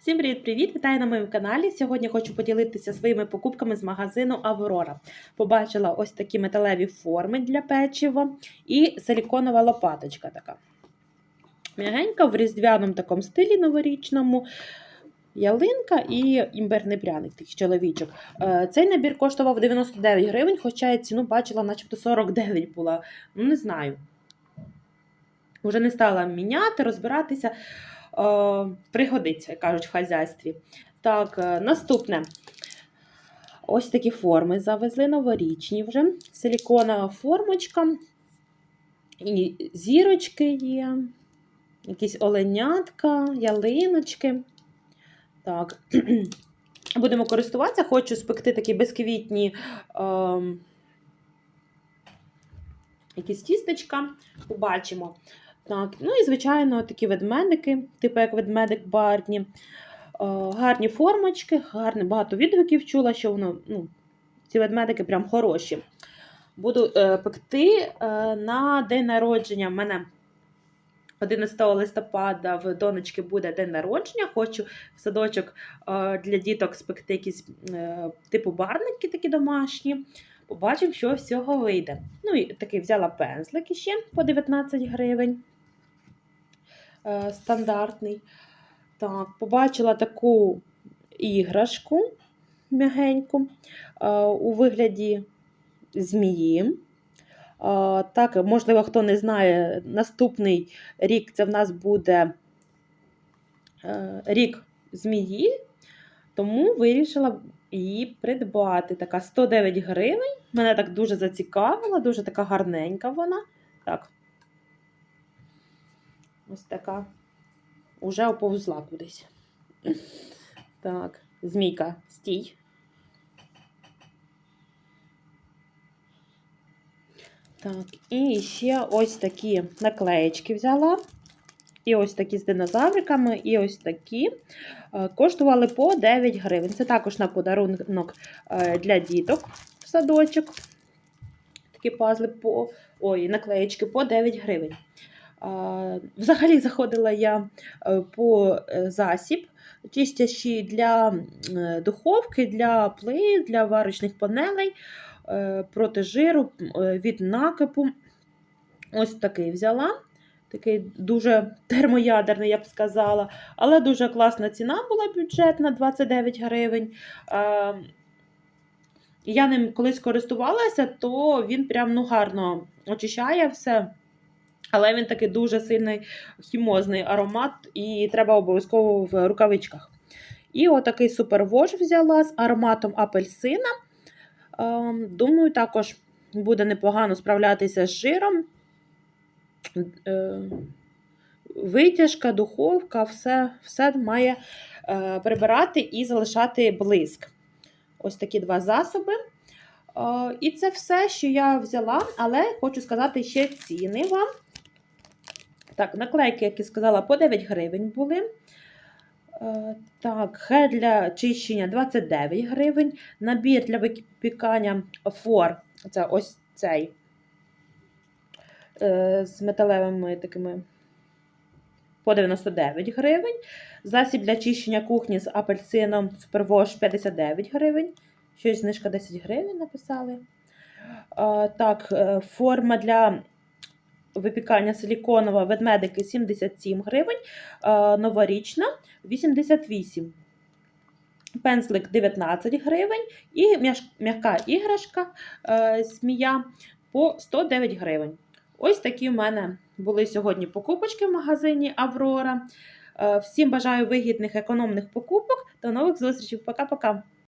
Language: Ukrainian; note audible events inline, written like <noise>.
Всім привіт-привіт! Вітаю на моєму каналі. Сьогодні хочу поділитися своїми покупками з магазину Аврора. Побачила ось такі металеві форми для печива і силіконова лопаточка така. М'ягенька в різдвяному такому стилі новорічному. Ялинка і імбирний пряник, такий чоловічок. Е, Цей набір коштував 99 гривень, хоча я ціну бачила, начебто 49 була. Ну, не знаю. Уже не стала міняти, розбиратися. Е, пригодиться, кажуть, в хазяйстві. Так, е, наступне. Ось такі форми завезли новорічні вже. Силіконова формочка. І зірочки є, якісь оленятка, ялиночки. Так. <clears throat> Будемо користуватися. Хочу спекти такі безквітні е, якісь тістечка. Побачимо. Так, ну і, звичайно, такі ведмедики, типу як ведмедик Барні. Е, гарні формочки, гарне, багато відгуків чула, що воно, ну, ці ведмедики прям хороші. Буду е, пекти е, на день народження. В мене 11 листопада в донечки буде день народження. Хочу в садочок е, для діток спекти якісь е, типу барники такі домашні. Побачимо, що з цього вийде. Ну і такий взяла пензлик іще по 19 гривень. Е, стандартний. Так, побачила таку іграшку м'ягеньку е, у вигляді змії. Е, так, можливо, хто не знає, наступний рік це в нас буде рік змії, тому вирішила її придбати. Така 109 гривень. Мене так дуже зацікавила, дуже така гарненька вона. Так. Ось така. Уже оповзла кудись. Так, змійка, стій. Так, і ще ось такі наклеєчки взяла. І ось такі з динозавриками, і ось такі. Е, Коштували по 9 гривень. Це також на подарунок е, для діток в садочок. Такі пазли по ой, наклеєчки по 9 гривень. Взагалі заходила я е, по е, засіб, чистящі для е, духовки, для плит, для варочних панелей проти жиру від накипу. Ось такий взяла. Такий дуже термоядерний, я б сказала. Але дуже класна ціна була бюджетна 29 гривень. Я ним колись користувалася, то він прям ну, гарно очищає все. Але він такий дуже сильний хімозний аромат, і треба обов'язково в рукавичках. І отакий супервош взяла з ароматом апельсина. Ем, Думаю, також буде непогано справлятися з жиром. Е, Витяжка, духовка, все, все має е, прибирати і залишати блиск. Ось такі два засоби. Е, І це все, що я взяла, але хочу сказати ще ціни вам. Так, наклейки, як я сказала, по 9 гривень були. Е, Так, гель для чищення 29 гривень. Набір для випікання фор. Це ось цей е, з металевими такими по 99 гривень. Засіб для чищення кухні з апельсином Superwash 59 гривень. Щось знижка 10 гривень написали. Так, е, форма для випікання силіконова ведмедики 77 гривень. Новорічна 88. Пензлик 19 гривень. І м'яка іграшка е, змія по 109 гривень. Ось такі в мене були сьогодні покупочки в магазині Аврора. Е, Всім бажаю вигідних економних покупок. До нових зустрічей. Пока-пока.